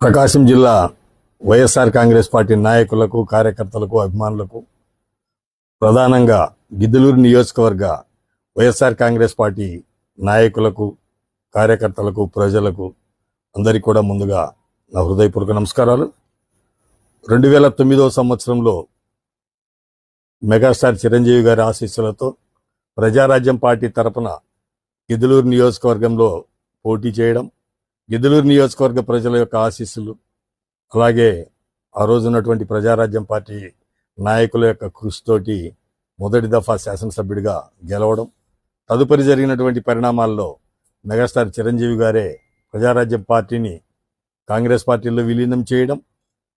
ప్రకాశం జిల్లా వైఎస్ఆర్ కాంగ్రెస్ పార్టీ నాయకులకు కార్యకర్తలకు అభిమానులకు ప్రధానంగా గిద్దలూరు నియోజకవర్గ వైఎస్ఆర్ కాంగ్రెస్ పార్టీ నాయకులకు కార్యకర్తలకు ప్రజలకు అందరికీ కూడా ముందుగా నా హృదయపూర్వక నమస్కారాలు. రెండు వేల తొమ్మిదవ సంవత్సరంలో మెగాస్టార్ చిరంజీవి గారి ఆశీస్సులతో ప్రజారాజ్యం పార్టీ తరపున గిద్దలూరు నియోజకవర్గంలో పోటీ చేయడం గిద్దలూరు నియోజకవర్గ ప్రజల యొక్క ఆశీస్సులు అలాగే ఆ రోజున్నటువంటి ప్రజారాజ్యం పార్టీ నాయకుల యొక్క కృషితోటి మొదటి దఫా శాసనసభ్యుడిగా గెలవడం తదుపరి జరిగినటువంటి పరిణామాల్లో మెగాస్టార్ చిరంజీవి గారే ప్రజారాజ్యం పార్టీని కాంగ్రెస్ పార్టీలో విలీనం చేయడం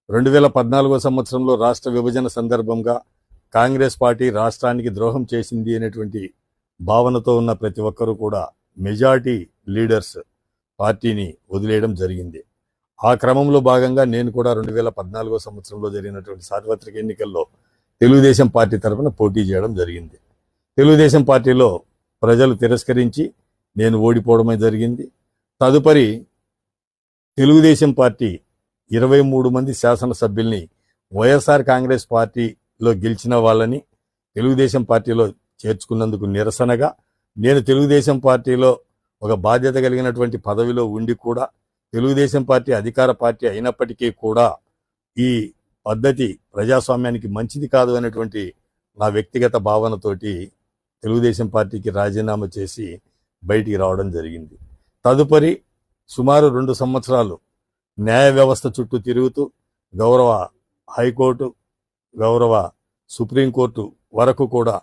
రెండు వేల పద్నాలుగో సంవత్సరంలో రాష్ట్ర విభజన సందర్భంగా కాంగ్రెస్ పార్టీ రాష్ట్రానికి ద్రోహం చేసింది అనేటువంటి భావనతో ఉన్న ప్రతి ఒక్కరూ కూడా మెజార్టీ లీడర్స్ పార్టీని వదిలేయడం జరిగింది. ఆ క్రమంలో భాగంగా నేను కూడా రెండు వేల పద్నాలుగో సంవత్సరంలో జరిగినటువంటి సార్వత్రిక ఎన్నికల్లో తెలుగుదేశం పార్టీ తరఫున పోటీ చేయడం జరిగింది. తెలుగుదేశం పార్టీలో ప్రజలు తిరస్కరించి నేను ఓడిపోవడమే జరిగింది. తదుపరి తెలుగుదేశం పార్టీ ఇరవై మూడు మంది శాసనసభ్యుల్ని వైఎస్ఆర్ కాంగ్రెస్ పార్టీలో గెలిచిన వాళ్ళని తెలుగుదేశం పార్టీలో చేర్చుకున్నందుకు నిరసనగా నేను తెలుగుదేశం పార్టీలో ఒక బాధ్యత కలిగినటువంటి పదవిలో ఉండి కూడా తెలుగుదేశం పార్టీ అధికార పార్టీ అయినప్పటికీ కూడా ఈ పద్ధతి ప్రజాస్వామ్యానికి మంచిది కాదు అనేటువంటి నా వ్యక్తిగత భావనతోటి తెలుగుదేశం పార్టీకి రాజీనామా చేసి బయటికి రావడం జరిగింది. తదుపరి సుమారు రెండు సంవత్సరాలు న్యాయ వ్యవస్థ చుట్టూ తిరుగుతూ గౌరవ హైకోర్టు గౌరవ సుప్రీంకోర్టు వరకు కూడా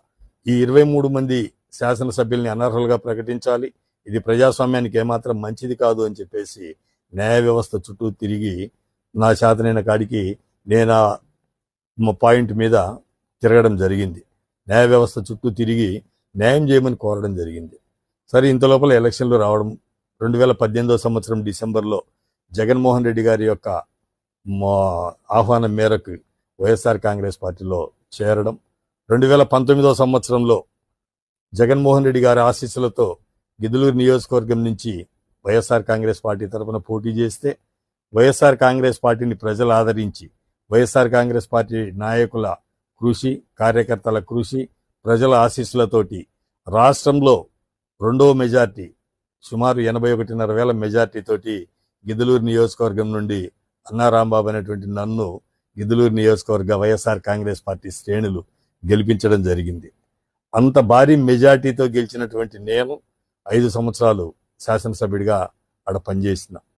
ఈ ఇరవై మూడు మంది శాసనసభ్యుల్ని అనర్హులుగా ప్రకటించాలి. ఇది ప్రజాస్వామ్యానికి ఏమాత్రం మంచిది కాదు అని చెప్పేసి న్యాయ వ్యవస్థ చుట్టూ తిరిగి నా చేతనైన కాడికి నేను ఆ పాయింట్ మీద తిరగడం జరిగింది. న్యాయ వ్యవస్థ చుట్టూ తిరిగి న్యాయం చేయమని కోరడం జరిగింది. సరే ఇంత లోపల ఎలక్షన్లు రావడం రెండు వేల పద్దెనిమిదో సంవత్సరం డిసెంబర్లో జగన్మోహన్ రెడ్డి గారి యొక్క మా- ఆహ్వానం మేరకు వైఎస్ఆర్ కాంగ్రెస్ పార్టీలో చేరడం రెండు వేల పంతొమ్మిదో సంవత్సరంలో జగన్మోహన్ రెడ్డి గారి ఆశీస్సులతో గిద్దలూరు నియోజకవర్గం నుంచి వైఎస్ఆర్ కాంగ్రెస్ పార్టీ తరపున పోటీ చేస్తే వైఎస్ఆర్ కాంగ్రెస్ పార్టీని ప్రజలు ఆదరించి వైఎస్ఆర్ కాంగ్రెస్ పార్టీ నాయకుల కృషి కార్యకర్తల కృషి ప్రజల ఆశీస్సులతోటి రాష్ట్రంలో రెండవ మెజార్టీ సుమారు ఎనభై ఒకటిన్నర వేల మెజార్టీతోటి గిద్దలూరు నియోజకవర్గం నుండి అన్నారాంబాబు అనేటువంటి నన్ను గిద్దలూరు నియోజకవర్గ వైఎస్ఆర్ కాంగ్రెస్ పార్టీ శ్రేణులు గెలిపించడం జరిగింది. అంత భారీ మెజార్టీతో గెలిచినటువంటి నేను ఐదు సంవత్సరాలు శాసనసభ్యుడిగా ఆడ పనిచేసిన